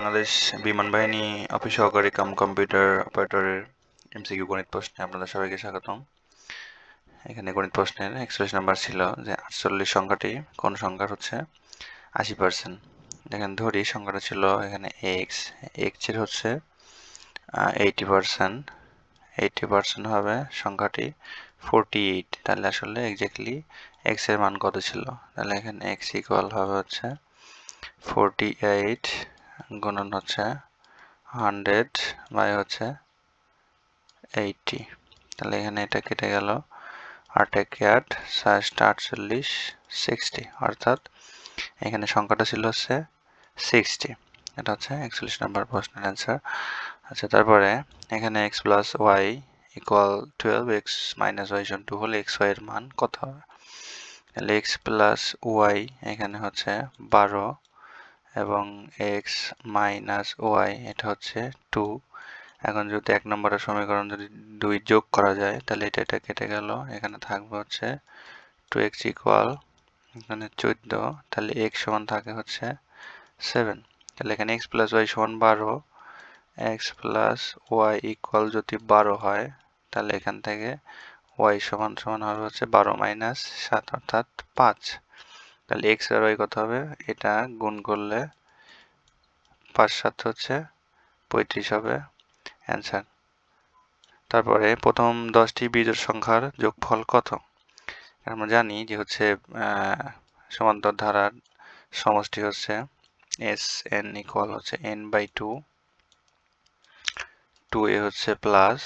বাংলাদেশ বিমান বাহিনী অফিস সহকারী কাম কম্পিউটার অপারেটরের এমসিকিউ গণিত প্রশ্নে আপনাদের সবাইকে স্বাগতম। এখানে গণিত প্রশ্নের একচল্লিশ নাম্বার ছিল যে আটচল্লিশ সংখ্যাটি কোন সংখ্যার হচ্ছে? আশি পার্সেন্ট এখানে ধরি, সংখ্যাটা ছিল এখানে এক্স এক্সের হচ্ছে এইটি পার্সেন্ট এইটি পার্সেন্ট হবে সংখ্যাটি ফোরটি এইট তাহলে আসলে এক্স্যাক্টলি এক্সের মান কত ছিল? তাহলে এখানে এক্স ইকুয়াল হবে হচ্ছে ফোরটি এইট গুণন হচ্ছে হান্ড্রেড বাই হচ্ছে এইটটি। তাহলে এখানে এটা কেটে গেল। আট এক আট, সাইজটা আটচল্লিশ, সিক্সটি। অর্থাৎ এখানে সংখ্যাটা ছিল হচ্ছে সিক্সটি। এটা হচ্ছে একচল্লিশ নাম্বার প্রশ্নের অ্যান্সার আচ্ছা তারপরে এখানে X plus Y equal twelve X minus Y সন টু হলে এক্স ওয়াই এর মান কত হবে? তাহলে এক্স প্লাস ওয়াই এখানে হচ্ছে বারো এবং এক্স মাইনাস ওয়াই এটা হচ্ছে টু এখন যদি এক নম্বরের সমীকরণ যদি দুই যোগ করা যায়, তাহলে এটা এটা কেটে গেল। এখানে থাকবে হচ্ছে টু এক্স ইকুয়াল এখানে চোদ্দ, তাহলে এক্স সমান থাকে হচ্ছে সেভেন তাহলে এখানে এক্স প্লাস ওয়াই সমান বারো। এক্স প্লাস ওয়াই ইকুয়াল যদি বারো হয়, তাহলে এখান থেকে ওয়াই সমান সমান হবে হচ্ছে বারো মাইনাস সাত, অর্থাৎ পাঁচ। তাহলে এক্স আর ওয়াই কত হবে? এটা গুণ করলে পাঁচ সাত হচ্ছে পঁয়ত্রিশ হবে। অ্যান্সার তারপরে প্রথম দশটি বিজোড় সংখ্যার যোগফল কত? আমরা জানি যে হচ্ছে সমান্তর ধারার সমষ্টি হচ্ছে এস এন ইকুয়াল হচ্ছে N by two two A হচ্ছে plus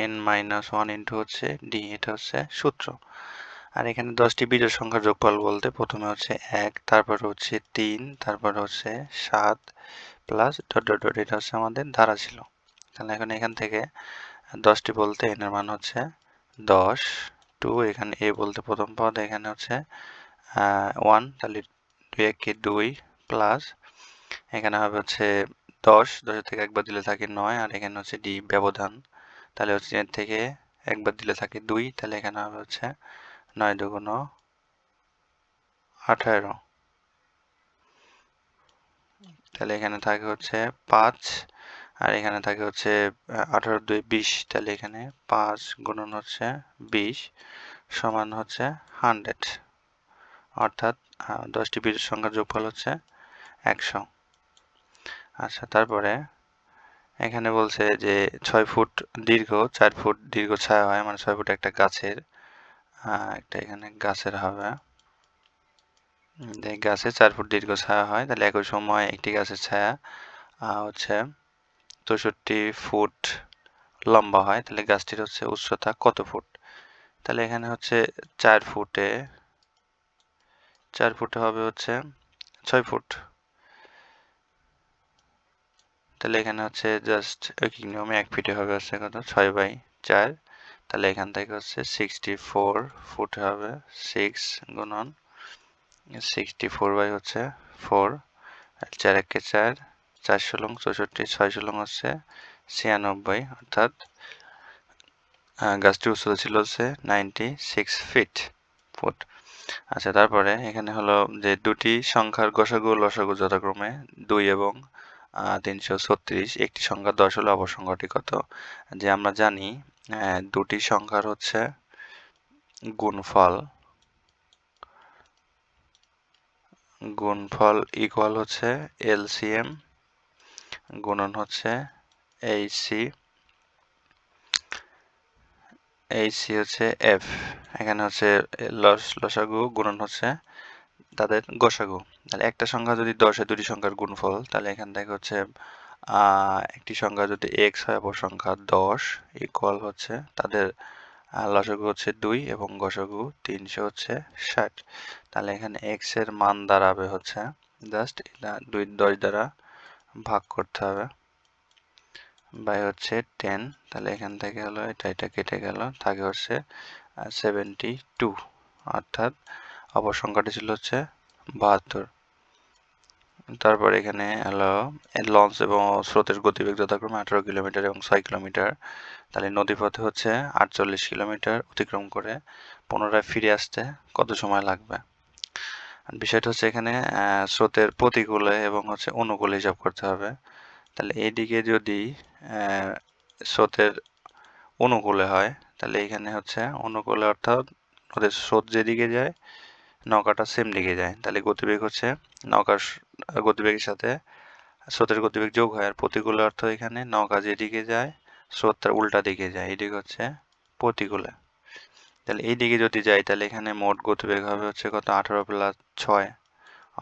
N minus one into হচ্ছে ডি এটা হচ্ছে সূত্র। আর এখানে দশটি বিজোড় সংখ্যার যোগফল বলতে প্রথমে হচ্ছে এক, তারপর হচ্ছে তিন, তারপর হচ্ছে সাত প্লাস ডট ডট ডট এটা হচ্ছে আমাদের ধারা ছিল। তাহলে এখন এখান থেকে দশটি বলতে এনের মান হচ্ছে দশ টু এখানে এ বলতে প্রথম পদ, এখানে হচ্ছে ওয়ান তাহলে দুই একে দুই প্লাস এখানে হবে হচ্ছে দশ, দশের থেকে একবার দিলে থাকে নয়, আর এখানে হচ্ছে ডি ব্যবধান। তাহলে হচ্ছে এর থেকে একবার দিলে থাকে দুই, তাহলে এখানে হবে হচ্ছে নয় দুগুণ আঠারো। তাহলে এখানে থাকে হচ্ছে পাঁচ, আর এখানে থাকে হচ্ছে আঠারো দুই বিশ। তাহলে এখানে পাঁচ গুণন হচ্ছে বিশ সমান হচ্ছে হান্ড্রেড। অর্থাৎ দশটি বিজোড় সংখ্যার যোগফল হচ্ছে একশো। আচ্ছা তারপরে এখানে বলছে যে ছয় ফুট দীর্ঘ, চার ফুট দীর্ঘ ছায়া হয় মানে ছয় ফুট একটা গাছের। একটা এখানে গাছের হবে। গাছে চার ফুট দীর্ঘ ছায়া হয়, তাহলে একই সময় একটি গাছের ছায়া হচ্ছে চৌষট্টি ফুট লম্বা হয়। তাহলে গাছটির হচ্ছে উচ্চতা কত ফুট? তাহলে এখানে হচ্ছে চার ফুটে চার ফুটে হবে হচ্ছে ছয় ফুট। তাহলে এখানে হচ্ছে জাস্ট নিয়মে এক ফিটে হবে, হচ্ছে কত? ছয় বাই চার। তাহলে এখান থেকে হচ্ছে সিক্সটি ফোর ফুট হবে সিক্স গুণন সিক্সটি ফোর বাই হচ্ছে ফোর চার একে চার চার ষোলং চৌষট্টি, ছয় ষোলং হচ্ছে ছিয়ানব্বই, অর্থাৎ গাছটির উচ্চতা ছিল হচ্ছে নাইনটি সিক্স ফিট ফুট আচ্ছা তারপরে এখানে হলো যে দুটি সংখ্যার গসাগু লসাগু যথাক্রমে দুই এবং তিনশো ছত্রিশ, একটি সংখ্যা দশ হলে অপর কত যে আমরা জানি দুটি সংখ্যার হচ্ছে গুণফল। গুণফল ইকুয়াল হচ্ছে এলসিএম, গুণন হচ্ছে এইচসি এইচসি হচ্ছে এফ। এখানে হচ্ছে লস, লসাগু, গুণন হচ্ছে তাদের গোসাগু। তাহলে একটা সংখ্যা যদি দশে দুটি সংখ্যার গুণফল, তাহলে এখান থেকে হচ্ছে একটি সংখ্যা যদি এক্স হয়, অপর সংখ্যা দশ ইকুয়াল হচ্ছে তাদের লসাগু হচ্ছে দুই এবং গসাগু তিনশো হচ্ছে ষাট। তাহলে এখানে এক্সের মান দাঁড়াবে হচ্ছে জাস্ট এটা দুই, দশ দ্বারা ভাগ করতে হবে বাই হচ্ছে টেন তাহলে এখান থেকে হলো এটা এটা কেটে গেল থাকে হচ্ছে সেভেন্টি টু অর্থাৎ অপর সংখ্যাটি ছিল হচ্ছে বাহাত্তর। তারপর এখানে হলো লঞ্চ এবং স্রোতের গতিবেগ যথাক্রমে আঠারো কিলোমিটার এবং ছয় কিলোমিটার। তাহলে নদীপথে হচ্ছে আটচল্লিশ কিলোমিটার অতিক্রম করে পুনরায় ফিরে আসতে কত সময় লাগবে? বিষয়টা হচ্ছে এখানে স্রোতের প্রতিকূলে এবং হচ্ছে অনুকূলে হিসাব করতে হবে। তাহলে এইদিকে যদি স্রোতের অনুকূলে হয়, তাহলে এখানে হচ্ছে অনুকূলে অর্থাৎ ওদের স্রোত যেদিকে যায় নৌকাটা সেম দিকে যায়। তাহলে গতিবেগ হচ্ছে নৌকার গতিবেগের সাথে স্রোতের গতিবেগ যোগ হয়। আর প্রতিকূলে অর্থ এখানে নৌকা যেদিকে যায়, স্রোত তার উল্টা দিকে যায়। এদিকে হচ্ছে প্রতিকূলে। তাহলে এই দিকে যদি যাই, তাহলে এখানে মোট গতিবেগ হবে হচ্ছে কত? আঠারো প্লাস ছয়।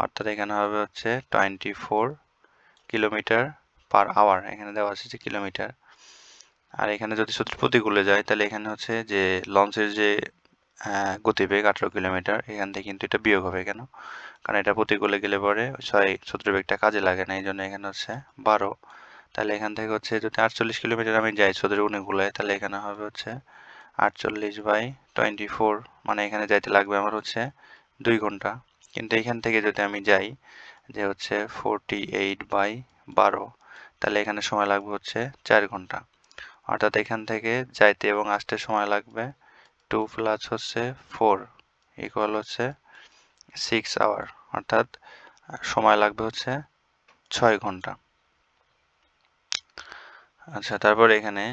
অর্থাৎ এখানে হবে হচ্ছে twenty four kilometre per hour এখানে দেওয়া আছে যে কিলোমিটার আর এখানে যদি সূত্র প্রতিকূলে যায়, তাহলে এখানে হচ্ছে যে লঞ্চের যে গতিবেগ আঠারো কিলোমিটার, এখান থেকে কিন্তু এটা বিয়োগ হবে কেন? কারণ এটা প্রতিকূলে গেলে পরে ছয় সূত্রবেগটা কাজে লাগে না এই জন্য এখানে হচ্ছে বারো। তাহলে এখান থেকে হচ্ছে যদি আটচল্লিশ কিলোমিটার আমি যাই সূত্রের অনুকূলে, তাহলে এখানে হবে হচ্ছে আটচল্লিশ বাই টোয়েন্টি ফোর মানে এখানে যাইতে লাগবে আমার হচ্ছে দুই ঘণ্টা। কিন্তু এখান থেকে যদি আমি যাই যে হচ্ছে ফোরটি এইট বাই বারো, তাহলে এখানে সময় লাগবে হচ্ছে চার ঘণ্টা। অর্থাৎ এখান থেকে যাইতে এবং আসতে সময় লাগবে টু প্লাস হচ্ছে ফোর ইকুয়াল হচ্ছে সিক্স আওয়ার অর্থাৎ সময় লাগবে হচ্ছে ছয় ঘণ্টা। আচ্ছা তারপর এখানে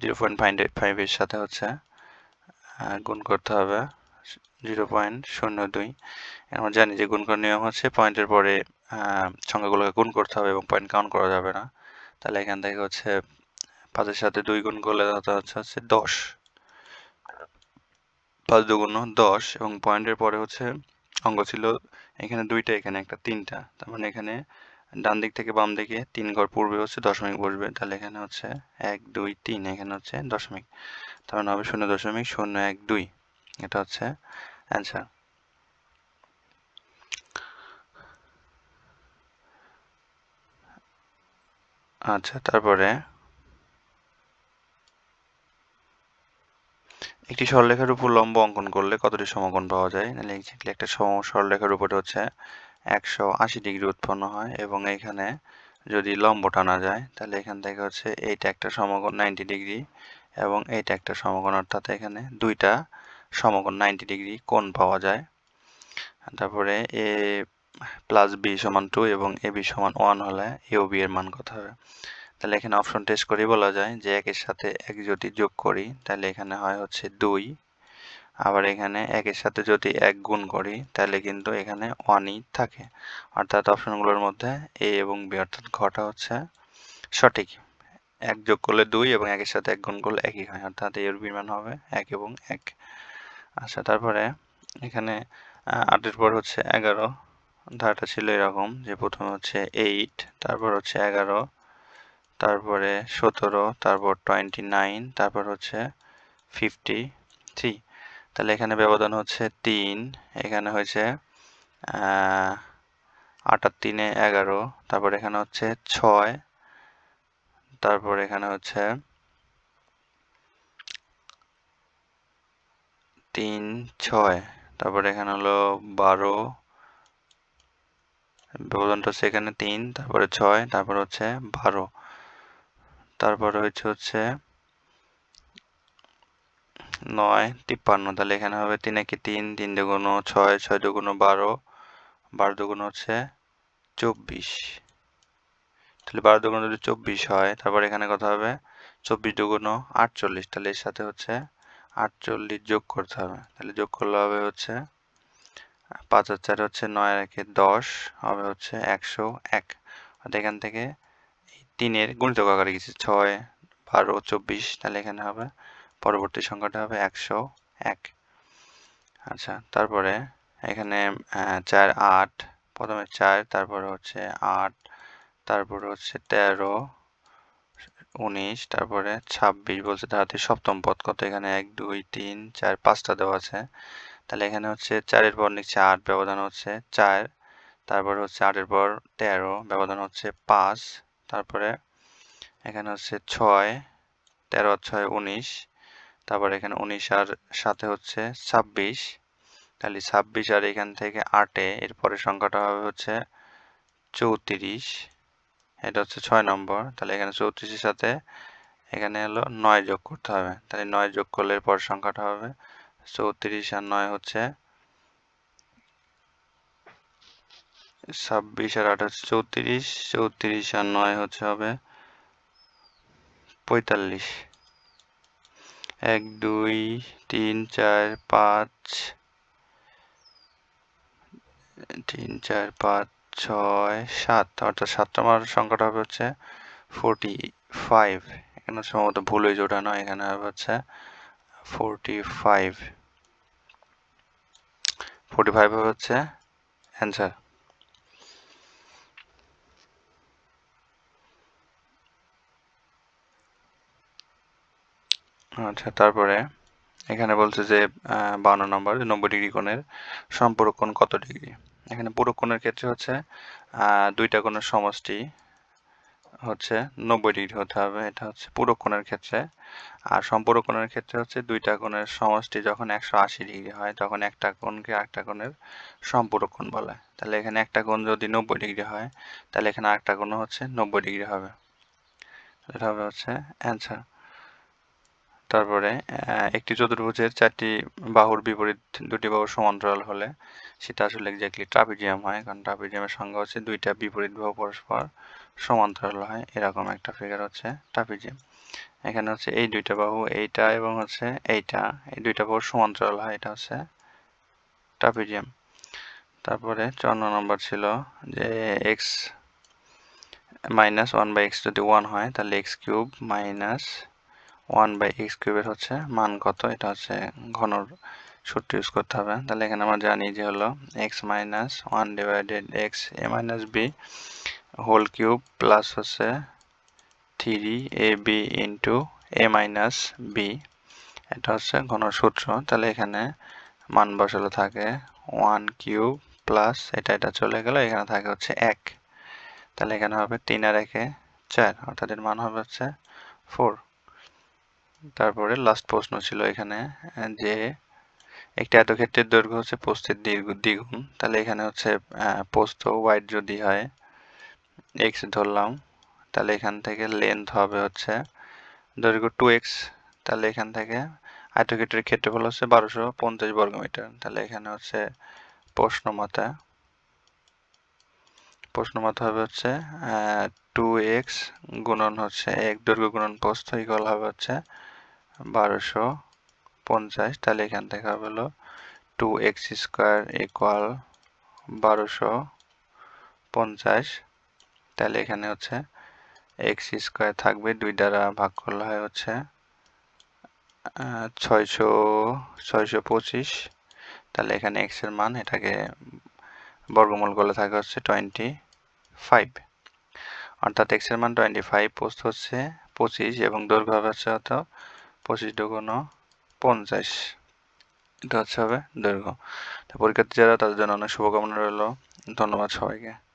জিরো পয়েন্ট ফাইভ ফাইভের সাথে হচ্ছে গুণ করতে হবে জিরো পয়েন্ট শূন্য দুই। আমরা জানি যে গুণ করার নিয়ম হচ্ছে পয়েন্টের পরে সংখ্যাগুলোকে গুণ করতে হবে এবং পয়েন্ট কাউন্ট করা যাবে না। তাহলে এখান থেকে হচ্ছে পাঁচের সাথে দুই গুণ করলে হচ্ছে হচ্ছে দশ। পাঁচ দুগুণ দশ এবং পয়েন্টের পরে হচ্ছে অঙ্ক ছিল এখানে দুইটা, এখানে একটা তিনটা। তার মানে এখানে ডান দিক থেকে বাম দিকে তিন ঘর পূর্বে হচ্ছে দশমিক বসবে। তাহলে এখানে হচ্ছে এক, দুই, তিন, এখানে হচ্ছে দশমিক। তার মানে হবে শূন্য দশমিক, শূন্য, এক, দুই। এটা হচ্ছে অ্যান্সার আচ্ছা তারপরে একটি সরলরেখার উপর লম্ব অঙ্কন করলে কতটি সমকোণ পাওয়া যায়? এক্স্যাক্টলি একটা সম- সরলরেখার উপরে হচ্ছে একশো আশি ডিগ্রি উৎপন্ন হয় এবং এখানে যদি লম্ব টানা যায়, তাহলে এখান থেকে হচ্ছে এইটা একটা সমকোণ নাইনটি ডিগ্রি এবং এইটা একটা সমকোণ, অর্থাৎ এখানে দুইটা সমকোণ নাইনটি ডিগ্রি কোণ পাওয়া যায়। তারপরে এ প্লাস বি সমান টু এবং এ বি সমান ওয়ান হলে এ ও বি এর মান কত হবে? তাহলে এখানে অপশন টেস্ট করে বলা যায় যে একের সাথে এক যদি যোগ করি, তাহলে এখানে হয় হচ্ছে দুই। আবার এখানে একের সাথে যদি এক গুণ করি, তাহলে কিন্তু এখানে ওয়ানই থাকে। অর্থাৎ অপশনগুলোর মধ্যে এ এবং বি অর্থাৎ ঘটা হচ্ছে সঠিক। এক যোগ করলে দুই এবং একের সাথে এক গুণ করলে একই হয়, অর্থাৎ এর বির মান হবে এক এবং এক। আচ্ছা তারপরে এখানে আটের পর হচ্ছে এগারো। ধারাটা ছিল এরকম যে প্রথমে হচ্ছে এইট তারপর হচ্ছে এগারো তারপরে সতেরো, তারপর টোয়েন্টি নাইন তারপর হচ্ছে ফিফটি থ্রি তাহলে এখানে ব্যবধান হচ্ছে তিন, এখানে হয়েছে আট আর তিনে এগারো, তারপর এখানে হচ্ছে ছয়, তারপর এখানে হচ্ছে তিন, ছয়, তারপর এখানে হলো বারো, ব্যবধানটা হচ্ছে এখানে তিন, তারপরে ছয়, তারপর হচ্ছে বারো। তারপরে হচ্ছে হচ্ছে নয়, তিপ্পান্ন। তাহলে এখানে হবে তিন একে তিন তিন দুগুণ ছয় ছয় দুগুণ বারো বারো দুগুণ হচ্ছে চব্বিশ। তাহলে বারো দুগুণ যদি চব্বিশ হয়, তারপর এখানে কথা হবে চব্বিশ দুগুণ আটচল্লিশ। তাহলে এর সাথে হচ্ছে আটচল্লিশ যোগ করতে হবে। তাহলে যোগ করলে হবে হচ্ছে পাঁচ চার হচ্ছে নয় একে দশ, হবে হচ্ছে একশো এক। এখান থেকে তিনের গুণিতক আকারে গেছে ছয়, বারো, চব্বিশ, তাহলে এখানে হবে, পরবর্তী সংখ্যাটা হবে একশো এক। আচ্ছা তারপরে এখানে চার আট, প্রথমে চার, তারপরে হচ্ছে আট, তারপরে হচ্ছে তেরো, উনিশ, তারপরে ছাব্বিশ বলছে তাহাতে সপ্তম পদ, কত এখানে? এক, দুই, তিন, চার, পাঁচটা দেওয়া আছে। তাহলে এখানে হচ্ছে চারের পর নিচ্ছে আট, ব্যবধান হচ্ছে চার, তারপর হচ্ছে আটের পর তেরো, ব্যবধান হচ্ছে পাঁচ তারপরে এখানে হচ্ছে ছয়, তেরো, ছয়, উনিশ, তারপর এখানে উনিশ আর সাথে হচ্ছে ছাব্বিশ। তাহলে ছাব্বিশ আর এখান থেকে আটে, এরপরে সংখ্যাটা হবে হচ্ছে চৌত্রিশ। এটা হচ্ছে ছয় নম্বর। তাহলে এখানে চৌত্রিশের সাথে এখানে হলো নয় যোগ করতে হবে। তাহলে নয় যোগ করলে এরপর সংখ্যাটা হবে চৌত্রিশ আর নয় হচ্ছে ছাব্বিশ আর হচ্ছে চৌত্রিশ চৌত্রিশ আর নয় হচ্ছে হবে পঁয়তাল্লিশ। এক, দুই, তিন, চার, পাঁচ, তিন, চার, পাঁচ, ছয়, সাত। অর্থাৎ সাত নম্বর সংখ্যাটা হবে হচ্ছে ফোরটি ফাইভ এখানে সম্ভবত ভুল ওটা নয়, এখানে হবে হচ্ছে ফোরটি ফাইভ ফোরটি ফাইভ হবে হচ্ছে অ্যান্সার আচ্ছা তারপরে এখানে বলছে যে বান্ন নম্বর, নব্বই ডিগ্রি কোণের সম্পূরক কোণ কত ডিগ্রি? এখানে পুরো কোণের ক্ষেত্রে হচ্ছে দুইটা কোণের সমষ্টি হচ্ছে নব্বই ডিগ্রি হতে হবে। এটা হচ্ছে পুরো কোণের ক্ষেত্রে। আর সম্পূরক কোণের ক্ষেত্রে হচ্ছে দুইটা কোণের সমষ্টি যখন একশো আশি ডিগ্রি হয়, তখন একটা কোণকে আরেকটা কোণের সম্পূরক কোণ বলে। তাহলে এখানে একটা কোণ যদি নব্বই ডিগ্রি হয়, তাহলে এখানে আরেকটা কোণ হচ্ছে নব্বই ডিগ্রি হবে। এটা হবে হচ্ছে অ্যান্সার। তারপরে একটি চতুর্ভুজের চারটি বাহুর বিপরীত দুটি বাহুর সমান্তরাল হলে সেটা আসলে এক্স্যাক্টলি ট্রাপিজিয়াম হয়, কারণ ট্রাপিজিয়ামের সংজ্ঞা হচ্ছে দুইটা বিপরীত বাহু পরস্পর সমান্তরাল হয়, এরকম একটা ফিগার হচ্ছে ট্রাপিজিয়াম এখানে হচ্ছে এই দুইটা বাহু, এইটা এবং হচ্ছে এইটা, এই দুইটা বাহু সমান্তরাল হয়, এটা হচ্ছে ট্রাপিজিয়াম তারপরে চন্ন নম্বর ছিল যে X minus one by X যদি ওয়ান হয়, তাহলে X cube minus one by X কিউবের হচ্ছে মান কত? এটা হচ্ছে ঘনর সূত্র ইউজ করতে হবে। তাহলে এখানে আমরা জানি যে হলো X minus one divided X A minus B whole cube plus হচ্ছে three A B into A minus B. এটা হচ্ছে ঘনর সূত্র। তাহলে এখানে মান বসালে থাকে ওয়ান কিউব প্লাস এটা এটা চলে গেল। এখানে থাকে হচ্ছে এক। তাহলে এখানে হবে তিন আর একে চার। অর্থাৎ এর মান হবে হচ্ছে ফোর। তারপরে লাস্ট প্রশ্ন ছিল এখানে, যে একটি আয়তক্ষেত্রের দৈর্ঘ্য হচ্ছে পোস্তের দ্বিগুণ। তাহলে এখানে হচ্ছে পোস্ত ওয়াইড যদি হয় এক্স ধরলাম, তাহলে এখান থেকে লেন্থ হবে হচ্ছে দৈর্ঘ্য টু এক্স তাহলে এখান থেকে আয়তক্ষেত্রের ক্ষেত্রফল হচ্ছে বারোশো পঞ্চাশ বর্গমিটার। তাহলে এখানে হচ্ছে প্রশ্ন মতে প্রশ্ন মতে হবে হচ্ছে টু এক্স গুণন হচ্ছে এক, দৈর্ঘ্য গুণন পোস্ত ইকুয়াল হবে হচ্ছে বারোশো পঞ্চাশ, তাহলে এখান থেকে হবে হলো টু এক্স স্কোয়ার ইকুয়াল বারোশো পঞ্চাশ, তাহলে এখানে হচ্ছে এক্স স্কোয়ার থাকবে, দুই দ্বারা ভাগ করলে হয় হচ্ছে ছয়শো ছয়শো পঁচিশ, তাহলে এখানে এক্সের মান এটাকে বর্গমূল করলে থাকে হচ্ছে টোয়েন্টি ফাইভ অর্থাৎ এক্সের মান টোয়েন্টি ফাইভ পোস্ট হচ্ছে পঁচিশ, এবং দৈর্ঘ্য হচ্ছে হয়তো পঁচিশ দুগুণ পঞ্চাশ। এটা হচ্ছে হবে দৈর্ঘ্য। তো পরীক্ষার্থী যারা তাদের জন্য অনেক শুভকামনা রইল। ধন্যবাদ সবাইকে।